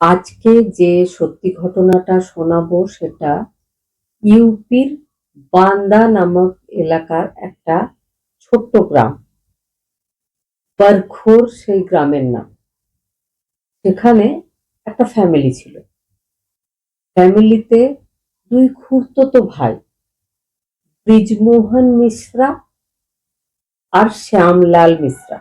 আজকে যে সত্যি ঘটনাটা শোনাবো সেটা ইউপির বান্দা নামক এলাকার একটা ছোট্ট গ্রাম। বরখোর সেই গ্রামের নাম। সেখানে একটা ফ্যামিলি ছিল। ফ্যামিলিতে দুই খুড়তো ভাই, ব্রিজমোহন মিশ্রা আর শ্যামলাল মিশ্রা।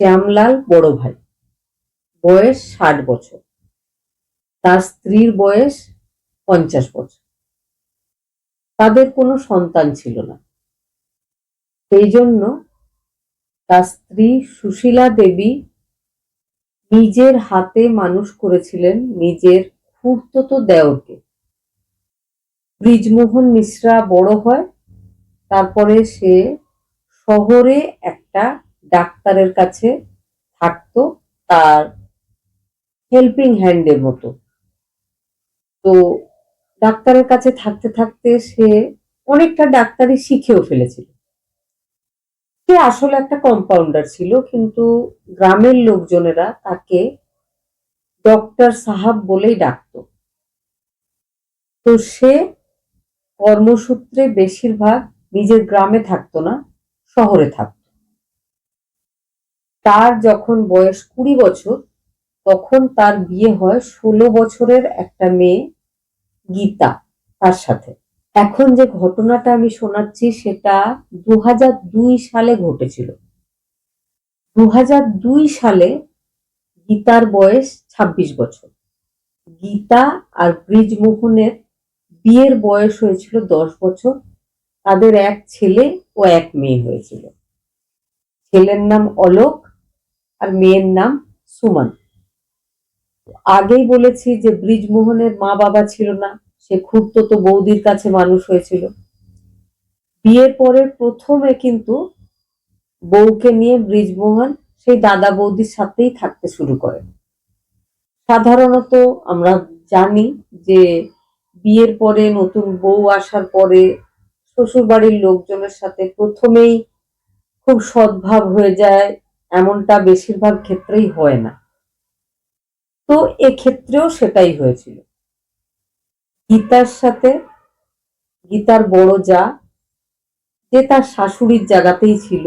শ্যামলাল বড় ভাই। বয়স ষাট বছর। তার স্ত্রীর বয়স পঞ্চাশ বছর। তাদের কোনো সন্তান ছিল না। সেই জন্য তার স্ত্রী সুশীলা দেবী নিজের হাতে মানুষ করেছিলেন নিজের খুঁড়তো দেওরকে। ব্রিজমোহন মিশ্রা বড় হয়, তারপরে সে শহরে একটা ডাক্তারের কাছে থাকতো, তার হেল্পিং হ্যান্ডের মতো। তো ডাক্তারের কাছে থাকতে থাকতে সে অনেকটা ডাক্তারি শিখেও ফেলেছিল। সে আসলে একটা কম্পাউন্ডার ছিল, কিন্তু গ্রামের লোকজনেরা তাকে ডক্টর সাহাব বলেই ডাকতো। তো সে কর্মসূত্রে বেশিরভাগ নিজের গ্রামে থাকতো না, শহরে থাকতো। তার যখন বয়স কুড়ি বছর তখন তার বিয়ে হয় ষোলো বছরের একটা মেয়ে গীতা তার সাথে। এখন যে ঘটনাটা আমি শোনাচ্ছি সেটা দু দুই সালে ঘটেছিল। দু দুই সালে গীতার বয়স ২৬ বছর। গীতা আর ব্রিজমোহনের বিয়ের বয়স হয়েছিল দশ বছর। তাদের এক ছেলে ও এক মেয়ে হয়েছিল। ছেলের নাম অলোক আর মেয়ের নাম সুমন আগেই বলেছি যে ব্রিজমোহনের মা বাবা ছিল না, সে খুব তো বৌদির কাছে মানুষ হয়েছিল। বিয়ের পরে প্রথমে কিন্তু বউকে নিয়ে ব্রিজমোহন সেই দাদা বৌদির সাথেই থাকতে শুরু করে। সাধারণত আমরা জানি যে বিয়ের পরে নতুন বউ আসার পরে শ্বশুর বাড়ির লোকজনের সাথে প্রথমেই খুব সদ্ভাব হয়ে যায়, এমনটা বেশিরভাগ ক্ষেত্রেই হয় না। তো এক্ষেত্রেও সেটাই হয়েছিল। গীতার সাথে, গীতার বড় যা, যে তার শাশুড়ির জায়গাতেই ছিল,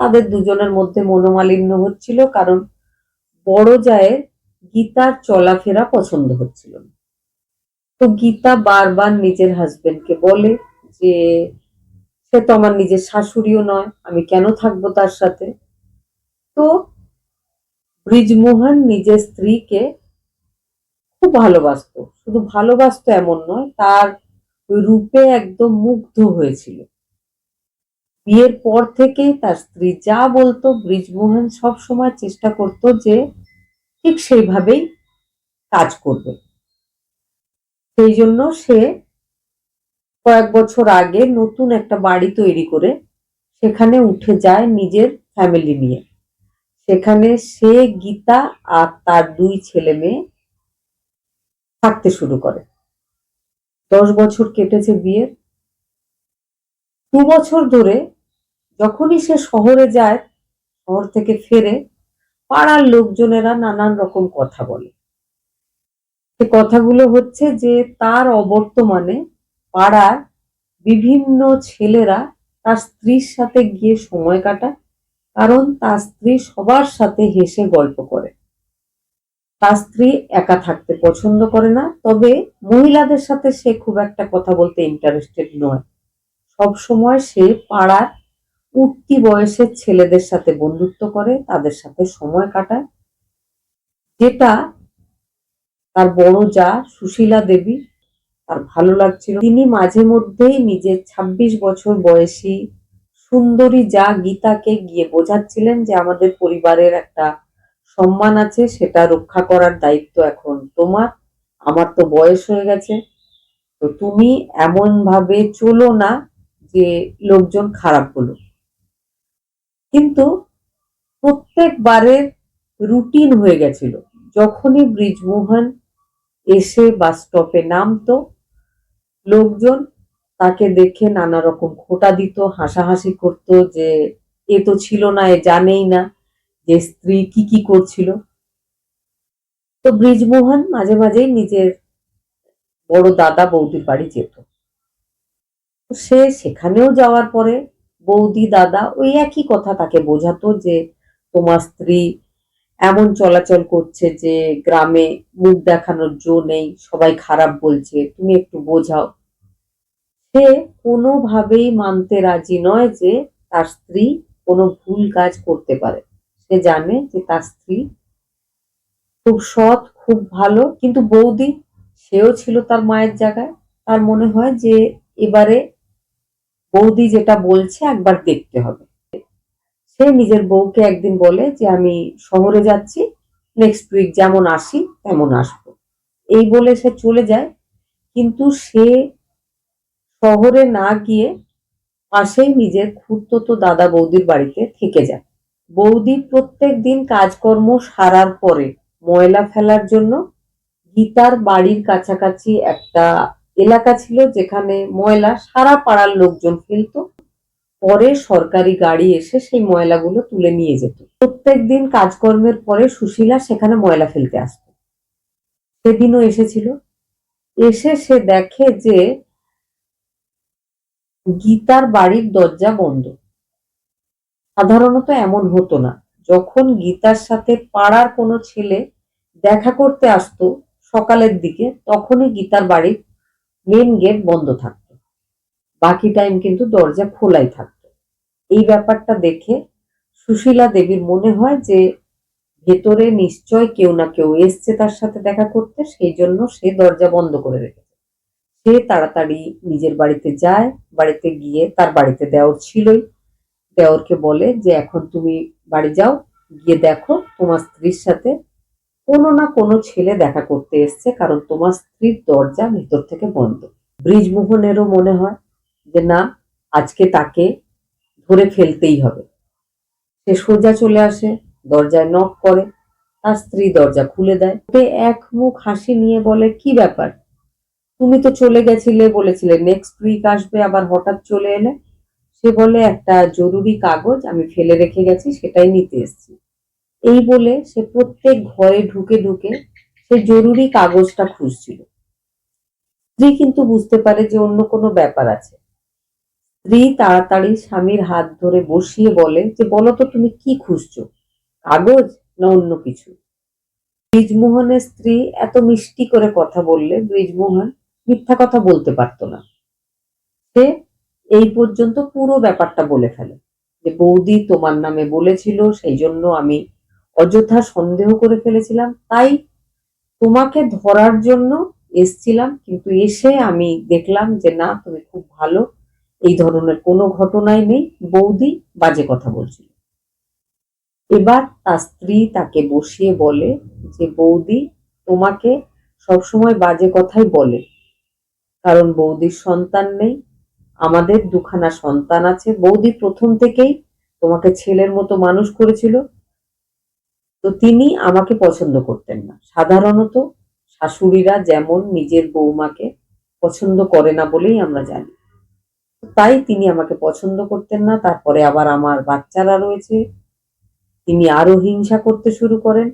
তাদের দুজনের মধ্যে মনোমালিন্য হচ্ছিল, কারণ বড় জায়ের গীতার চলাফেরা পছন্দ হচ্ছিল তো গীতা বারবার নিজের হাজবেন্ডকে বলে যে, সে তো আমার নিজের শাশুড়িও নয়, আমি কেন থাকব তার সাথে? তো ব্রিজমোহন নিজের স্ত্রীকে খুব ভালোবাসতো। শুধু ভালোবাসতো এমন নয়, তার রূপে একদম মুগ্ধ হয়েছিল। বিয়ের পর থেকেই তার স্ত্রী যা বলতো ব্রিজমোহন সব সময় চেষ্টা করত যে ঠিক সেইভাবেই কাজ করবে। সেই জন্য সে কয়েক বছর আগে নতুন একটা বাড়ি তৈরি করে সেখানে উঠে যায় নিজের ফ্যামিলি নিয়ে। সেখানে সে, গীতা আর তার দুই ছেলে মেয়ে থাকতে শুরু করে। দশ বছর কেটেছে বিয়ের। দু বছর ধরে যখনই সে শহরে যায়, শহর থেকে ফেরে, পাড়ার লোকজনেরা নানান রকম কথা বলে। সে কথাগুলো হচ্ছে যে, তার অবর্তমানে পাড়ার বিভিন্ন ছেলেরা তার স্ত্রীর সাথে গিয়ে সময় কাটায়। কারণ তার স্ত্রী সবার সাথে হেসে গল্প করে। তার স্ত্রী একা থাকতে পছন্দ করে না, তবে মহিলাদের সাথে সে খুব একটা কথা বলতে ইন্টারেস্টেড নয়। সব সময় সে পাড়ার উঠতি বয়সের ছেলেদের সাথে বন্ধুত্ব করে, তাদের সাথে সময় কাটায়। যেটা তার বড় যা সুশীলা দেবী, তার ভালো লাগছিল। তিনি মাঝে মধ্যেই নিজের ২৬ বছর বয়সী সুন্দরী যা গীতাকে গিয়ে বোঝাচ্ছিলেন যে আমাদের পরিবারের একটা সম্মান আছে, সেটা রক্ষা করার দায়িত্ব এখন তোমার। আমার তো বয়স হয়ে গেছে। তো তুমি এমন ভাবে চলো না যে লোকজন খারাপ হলো। কিন্তু প্রত্যেকবারের রুটিন হয়ে গেছিল। যখনই ব্রিজমোহন এসে বাস স্টপে নামতো, লোকজন তাকে দেখে নানা রকম খোটা দিত, হাসাহাসি করতো যে, এ তো ছিল না, এ জানেই না যে স্ত্রী কি কি করছিল। তো ব্রিজমোহন মাঝে মাঝেই নিজের বড় দাদা বৌদির বাড়ি যেত। সে সেখানেও যাওয়ার পরে বৌদি, দাদা ওই একই কথা তাকে বোঝাতো যে, তোমার স্ত্রী এমন চলাচল করছে যে, গ্রামে মুখ দেখানোর জো নেই, সবাই খারাপ বলছে, তুমি একটু বোঝাও। সে কোনোভাবেই মানতে রাজি নয় যে তার স্ত্রী কোনো ভুল কাজ করতে পারে। সে জানে যে তার স্ত্রী খুব সৎ, খুব ভালো, কিন্তু বৌদি সেও ছিল তার মায়ের জায়গায়। তার মনে হয় যে এবারে বৌদি যেটা বলছে একবার দেখতে হবে। সে নিজের বউকে একদিন বলে যে, আমি শহরে যাচ্ছি নেক্সট উইক যেমন আসি, তেমন আসব। এই বলে সে চলে যায়, কিন্তু সে শহরে না গিয়ে পাশেই নিজের খুঁড়তো দাদা বৌদির বাড়িতে থেকে যায়। বৌদি প্রত্যেক দিন কাজকর্ম সারার পরে ময়লা ফেলার জন্য গীতার বাড়ির কাছাকাছি একটা এলাকা ছিল যেখানে ময়লা সারা পাড়ার লোকজন ফেলতো। পরে সরকারি গাড়ি এসে সেই ময়লাগুলো তুলে নিয়ে যেত। প্রত্যেক দিন কাজকর্মের পরে সুশীলা সেখানে ময়লা ফেলতে আসতো। সেদিনও এসেছিল। এসে সে দেখে যে গীতার বাড়ির দরজা বন্ধ। সাধারণত এমন হতো না। যখন গীতার সাথে পাড়ার কোনো ছেলে দেখা করতে আসতো সকালের দিকে, তখনই গীতার বাড়ির মেন গেট বন্ধ থাকতো। বাকি টাইম কিন্তু দরজা খোলাই থাকতো। এই ব্যাপারটা দেখে সুশীলা দেবীর মনে হয় যে, ভেতরে নিশ্চয় কেউ না কেউ এসছে তার সাথে দেখা করতে, সেই জন্য সে দরজা বন্ধ করে রেখেছে। সে তাড়াতাড়ি নিজের বাড়িতে যায়, বাড়িতে গিয়ে তার বাড়িতে দেওর ছিলই। দেওরকে বলে যে, এখন তুমি বাড়ি যাও, গিয়ে দেখো তোমার স্ত্রীর সাথে কোনো না কোনো ছেলে দেখা করতে এসছে, কারণ তোমার স্ত্রীর দরজা ভেতর থেকে বন্ধ। ব্রিজমোহনেরও মনে হয় যে, না, আজকে তাকে ধরে ফেলতেই হবে। সে সোজা চলে আসে, দরজায় নক করে, তার স্ত্রী দরজা খুলে দেয়। এক মুখ হাসি নিয়ে বলে, কি ব্যাপার? তুমি তো চলে গেছিলে বলেছিলে। নেক্সট উইক আসবে, আবার হঠাৎ চলে এলে? সে বলে একটা জরুরি কাগজ আমি ফেলে রেখে গেছি, সেটাই নিতে এসেছি। এই বলে সে প্রত্যেক ঘরে ঢুকে ঢুকে সে জরুরি কাগজটা খুঁজছিল। স্ত্রী কিন্তু বুঝতে পারে যে অন্য কোনো ব্যাপার আছে। স্ত্রী তাড়াতাড়ি স্বামীর হাত ধরে বসিয়ে বলে যে, বলো তো, তুমি কি খুঁজছো? কাগজ না অন্য কিছু? ব্রিজমোহনের স্ত্রী এত মিষ্টি করে কথা বললে, ব্রিজমোহন মিথ্যা কথা বলতে পারতো না। সে এই পর্যন্ত পুরো ব্যাপারটা বলে ফেলে যে, বৌদি তোমার নামে বলেছিল সেই জন্য আমি অযথা সন্দেহ করে ফেলেছিলাম। তাই তোমাকে ধরার জন্য এসছিলাম, কিন্তু এসে আমি দেখলাম যে, না, তুমি খুব ভালো। এই ধরনের কোনো ঘটনাই নেই। বৌদি বাজে কথা বলছিল। এবার তার স্ত্রী তাকে বসিয়ে বলে যে, বৌদি, তোমাকে সবসময় বাজে কথাই বলে। কারণ বৌদির সন্তান নেই, আমাদের দুখানা সন্তান আছে। বৌদি প্রথম থেকেই তোমাকে ছেলের মতো মানুষ করেছিল। তো তিনি আমাকে পছন্দ করতেন না। সাধারণত শাশুড়িরা যেমন নিজের বৌমাকে পছন্দ করে না বলেই আমরা জানি। তাই তিনি আমাকে পছন্দ করতেন না। তারপরে আবার আমার বাচ্চারা রয়েছে। তিনি আরও হিংসা করতে শুরু করেন।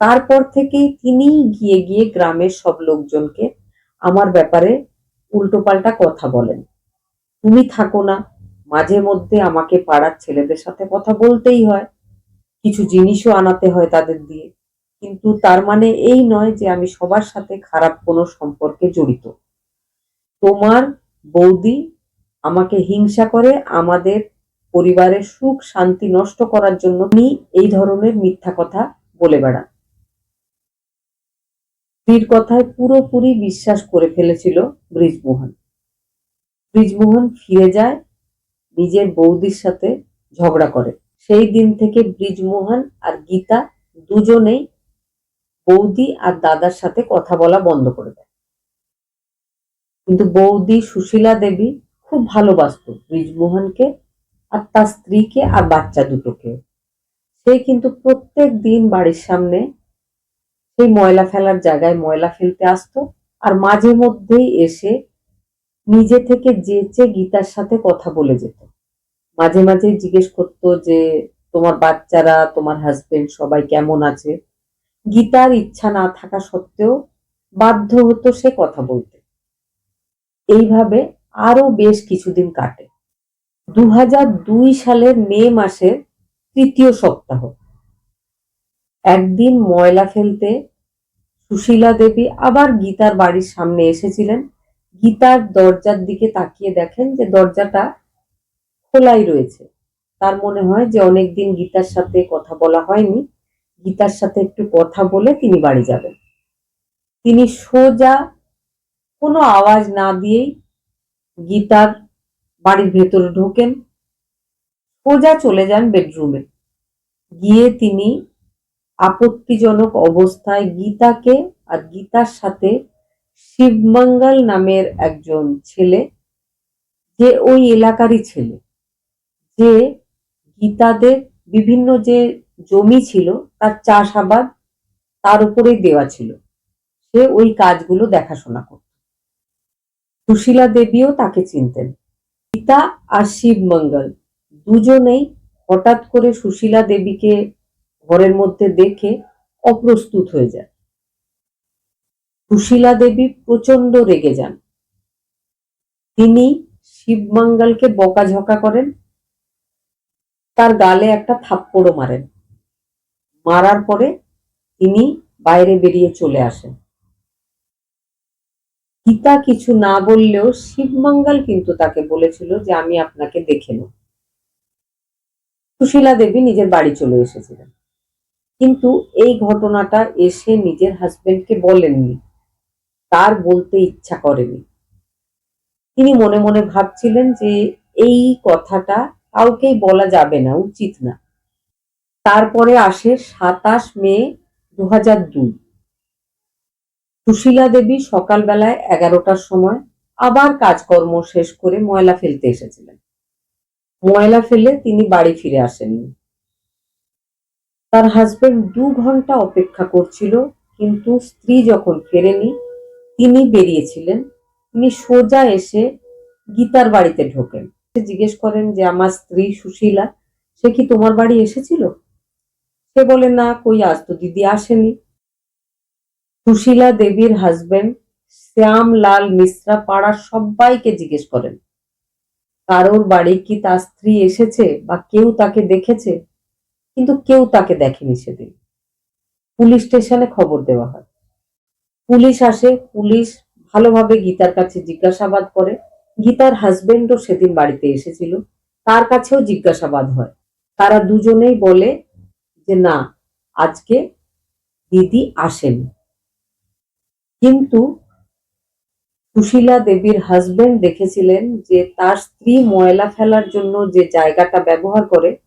তারপর থেকেই তিনি গিয়ে গিয়ে গ্রামের সব লোকজনকে আমার ব্যাপারে উল্টোপাল্টা কথা বলেন। তুমি থাকো না, মাঝে মধ্যে আমাকে পাড়ার ছেলেদের সাথে কথা বলতেই হয়। কিছু জিনিসও আনাতে হয় তাদের দিয়ে। কিন্তু তার মানে এই নয় যে আমি সবার সাথে খারাপ কোনো সম্পর্কে জড়িত। তোমার বৌদি আমাকে হিংসা করে আমাদের পরিবারের সুখ শান্তি নষ্ট করার জন্য এই ধরনের মিথ্যা কথা বলে বেড়ান স্ত্রীর কথায় পুরোপুরি বিশ্বাস করে ফেলেছিল ব্রিজমোহন। ব্রিজমোহন ফিরে যায়, নিজের বৌদির সাথে ঝগড়া করে। সেই দিন থেকে ব্রিজমোহন আর গীতা দুজনেই বৌদি আর দাদার সাথে কথা বলা বন্ধ করে দেয়। কিন্তু বৌদি সুশীলা দেবী খুব ভালোবাসত ব্রিজমোহনকে আর তার স্ত্রীকে আর বাচ্চা দুটোকে সে কিন্তু প্রত্যেক দিন বাড়ির সামনে সেই ময়লা ফেলার জায়গায় ময়লা ফেলতে আসতো আর মাঝে মধ্যেই এসে নিজে থেকে যেচে গীতার সাথে কথা বলে যেত। মাঝে মাঝে জিজ্ঞেস করতো যে, তোমার বাচ্চারা, তোমার হাজবেন্ড সবাই কেমন আছে? গীতার ইচ্ছা না থাকা সত্ত্বেও বাধ্য হতো সে কথা বলতে। এইভাবে আরও বেশ কিছুদিন কাটে। দু সালের মে মাসের তৃতীয় সপ্তাহ। একদিন ময়লা ফেলতে সুশীলা দেবী আবার গীতার বাড়ির সামনে এসেছিলেন। গীতার দরজার দিকে তাকিয়ে দেখেন যে দরজাটা খোলাই রয়েছে। তার মনে হয় যে অনেকদিন গীতার সাথে কথা বলা হয়নি। গীতার সাথে একটু কথা বলে তিনি বাড়ি যাবেন। তিনি সোজা কোনো আওয়াজ না দিয়েই গীতার বাড়ির ভেতরে ঢোকেন। সোজা চলে যান বেডরুমে। গিয়ে তিনি আপত্তিজনক অবস্থায় গীতাকে আর গীতার সাথে শিবমঙ্গল নামের একজন ছেলে, যে ওই এলাকারই ছেলে, যে গীতাদের বিভিন্ন যে জমি ছিল, তার চাষাবাদ তার উপরেই দেওয়া ছিল। সে ওই কাজগুলো দেখাশোনা করত। সুশীলা দেবীও তাকে চিনতেন। গীতা আর শিবমঙ্গল দুজনেই হঠাৎ করে সুশীলা দেবীকে ঘরের মধ্যে দেখে অপ্রস্তুত হয়ে যায় সুশীলা দেবী প্রচণ্ড রেগে যান। তিনি শিবমঙ্গলকে বকাঝকা করেন। তার গালে একটা থাপ্পড়ও মারেন। মারার পরে তিনি বাইরে বেরিয়ে চলে আসেন। গীতা কিছু না বললেও শিবমঙ্গল কিন্তু তাকে বলেছিল যে, আমি আপনাকে দেখে নেব। সুশীলা দেবী নিজের বাড়ি চলে এসেছিলেন। কিন্তু এই ঘটনাটা এসে নিজের হাজবেন্ডকে বলেননি। তার বলতে ইচ্ছা করেনি। তিনি মনে মনে ভাবছিলেন যে এই কথাটা কাউকেই বলা যাবে না, উচিত না। তারপরে আসে সাতাশ মে দু হাজার দুই। সুশীলা দেবী সকালবেলায় এগারোটার সময় আবার কাজকর্ম শেষ করে ময়লা ফেলতে এসেছিলেন। ময়লা ফেলে তিনি বাড়ি ফিরে আসেননি। তার হাজবেন্ড দু ঘণ্টা অপেক্ষা করছিল, কিন্তু স্ত্রী যখন ফেরেনি, তিনি বেরিয়েছিলেন। তিনি সোজা এসে গীতার বাড়িতে ঢোকেন। জিজ্ঞেস করেন যে, আমার স্ত্রী সুশীলা, সে কি তোমার বাড়ি এসেছিল? সে বলে, না, কই, আজ তো দিদি আসেনি। সুশীলা দেবীর হাজবেন্ড শ্যাম, লাল, মিশ্রা, পাড়ার সবাইকে জিজ্ঞেস করেন, কারোর বাড়ি কি তার স্ত্রী এসেছে বা কেউ তাকে দেখেছে? কিন্তু কেউ তাকে দেখেনি সেদিন। পুলিশ স্টেশনে খবর দেওয়া হয়। পুলিশ আসে, পুলিশ ভালোভাবে গীতার কাছে জিজ্ঞাসাবাদ করে। গীতার হাজবেন্ডও সেদিন বাড়িতে এসেছিল। তার কাছেও জিজ্ঞাসাবাদ হয়। তারা দুজনেই বলে যে, না, আজকে দিদি আসেন। কিন্তু সুশীলা দেবীর হাজবেন্ড দেখেছিলেন যে, তার স্ত্রী ময়লা ফেলার জন্য যে জায়গাটা ব্যবহার করে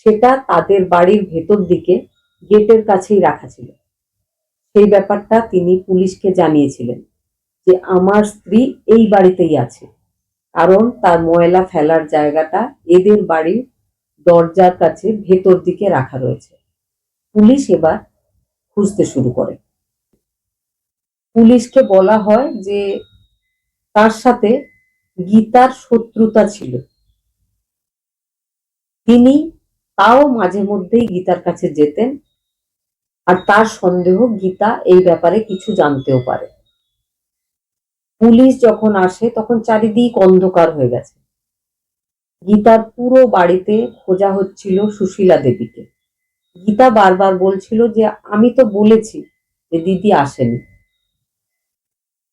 সেটা তাদের বাড়ির ভেতর দিকে গেটের কাছেই রাখা ছিল। সেই ব্যাপারটা তিনি পুলিশকে জানিয়েছিলেন যে আমার স্ত্রী এই বাড়িতেই আছে, কারণ তার ময়লা ফেলার জায়গাটা এদের বাড়ির দরজার কাছে ভেতর দিকে রাখা রয়েছে। পুলিশ এবার খুঁজতে শুরু করে। পুলিশকে বলা হয় যে তার সাথে গীতার শত্রুতা ছিল। তিনি তাও মাঝে মধ্যেই গীতার কাছে যেতেন। আর তার সন্দেহ গীতা এই ব্যাপারে কিছু জানতেও পারে। পুলিশ যখন আসে, তখন চারিদিক অন্ধকার হয়ে গেছে। গীতার পুরো বাড়িতে খোঁজা হচ্ছিল সুশীলা দেবীকে। গীতা বারবার বলছিল যে, আমি তো বলেছি যে দিদি আসেনি।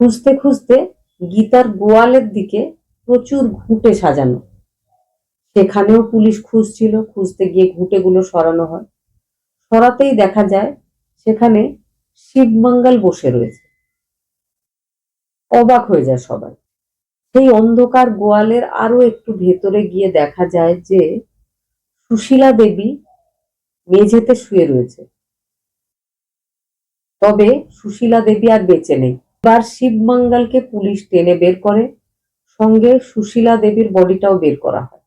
খুঁজতে খুঁজতে গীতার গোয়ালের দিকে প্রচুর ঘুঁটে সাজানো। সেখানেও পুলিশ খুঁজছিল, খুঁজতে গিয়ে ঘুঁটেগুলো সরানো হয়। সরাতেই দেখা যায়, সেখানে শিবমঙ্গল বসে রয়েছে। অবাক হয়ে যায় সবাই। সেই অন্ধকার গোয়ালের আরও একটু ভেতরে গিয়ে দেখা যায় যে সুশীলা দেবী মেঝেতে শুয়ে রয়েছে। তবে সুশীলা দেবী আর বেঁচে নেই। এবার শিবমঙ্গলকে পুলিশ টেনে বের করে, সঙ্গে সুশীলা দেবীর বডিটাও বের করা হয়।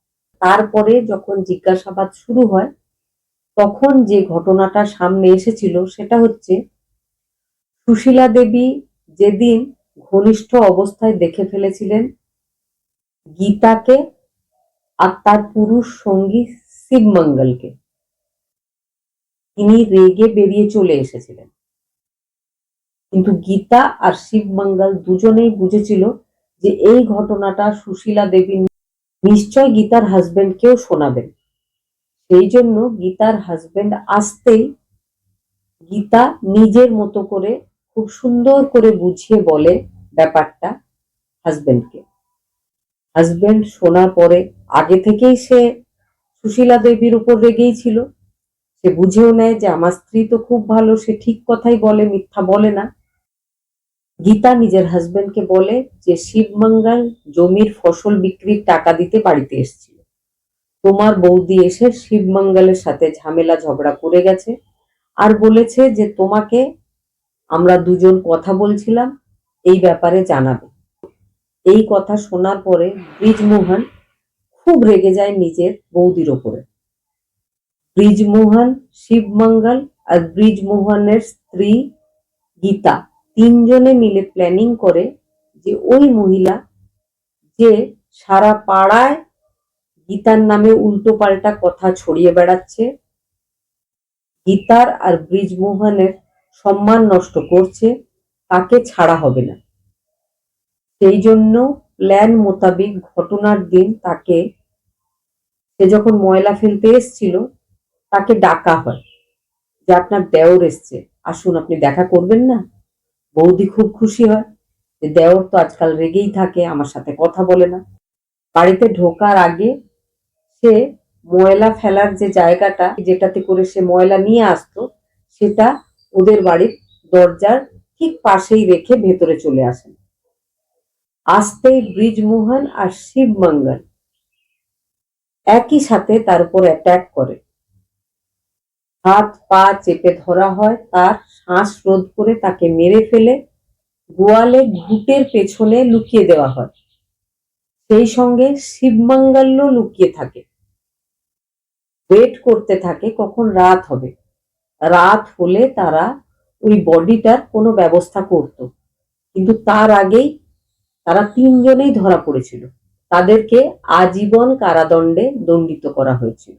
তারপরে যখন জিজ্ঞাসাবাদ শুরু হয়, তখন যে ঘটনাটা সামনে এসেছিল সেটা হচ্ছে, সুশীলা দেবী যেদিন ঘনিষ্ঠ অবস্থায় দেখে ফেলেছিলেন, গীতাকে আর তার পুরুষ সঙ্গী শিবমঙ্গলকে। তিনি রেগে বেরিয়ে চলে এসেছিলেন। কিন্তু গীতা আর শিবমঙ্গল দুজনেই বুঝেছিল যে এই ঘটনাটা সুশীলা দেবী নিশ্চয় গীতার হাজবেন্ডকেও শোনাবেন। সেই জন্য গীতার হাজবেন্ড আসতেই গীতা নিজের মতো করে, খুব সুন্দর করে বুঝিয়ে বলে ব্যাপারটা হাজবেন্ডকে হাজবেন্ড শোনার পরে আগে থেকেই সে সুশীলা দেবীর উপর রেগেই ছিল। সে বুঝেও নেয় যে আমার স্ত্রী তো খুব ভালো, সে ঠিক কথাই বলে, মিথ্যা বলে না। গীতা নিজের হাজবেন্ডকে বলে যে, শিবমঙ্গল জমির ফসল বিক্রির টাকা দিতে বাড়িতে এসেছিল। তোমার বৌদি এসে শিবমঙ্গলের সাথে ঝামেলা ঝগড়া করে গেছে আর বলেছে যে, তোমাকে আমরা দুজন কথা বলছিলাম, এই ব্যাপারে জানাবে। এই কথা শোনার পরে ব্রিজমোহন খুব রেগে যায় নিজের বৌদির ওপরে। ব্রিজমোহন, শিবমঙ্গল আর ব্রিজমোহনের স্ত্রী গীতা তিনজনে মিলে প্ল্যানিং করে যে ওই মহিলা যে সারা পাড়ায় গীতার নামে উল্টো পাল্টা কথা ছড়িয়ে বেড়াচ্ছে, গীতার আর ব্রিজমোহনের সম্মান নষ্ট করছে, তাকে ছাড়া হবে না। সেই জন্য প্ল্যান মোতাবেক ঘটনার দিন তাকে, সে যখন ময়লা ফেলতে এসছিল, তাকে ডাকা হয় যে, আপনার দেওর এসছে, আসুন, আপনি দেখা করবেন না? বৌদি খুব খুশি হয় যে দেওর তো আজকাল রেগেই থাকে, আমার সাথে কথা বলে না। বাড়িতে ঢোকার আগে সে ময়লা ফেলার যে জায়গাটা, যেটাতে করে সে ময়লা নিয়ে আসতো, সেটা ওদের বাড়ির দরজার ঠিক পাশেই রেখে ভেতরে চলে আসেন আসতেই ব্রিজমোহন আর শিবমঙ্গল একই সাথে তার উপর অ্যাটাক করে। হাত পা চেপে ধরা হয় তার শ্বাস রোধ করে তাকে মেরে ফেলে, গোয়ালে ঘুটের পেছনে লুকিয়ে দেওয়া হয়। সেই সঙ্গে শিবমঙ্গলও লুকিয়ে থাকে। ওয়েট করতে থাকে কখন রাত হবে। রাত হলে তারা ওই বডিটার কোনো ব্যবস্থা করত। কিন্তু তার আগেই তারা তিনজনেই ধরা পড়েছিল। তাদেরকে আজীবন কারাদণ্ডে দণ্ডিত করা হয়েছিল।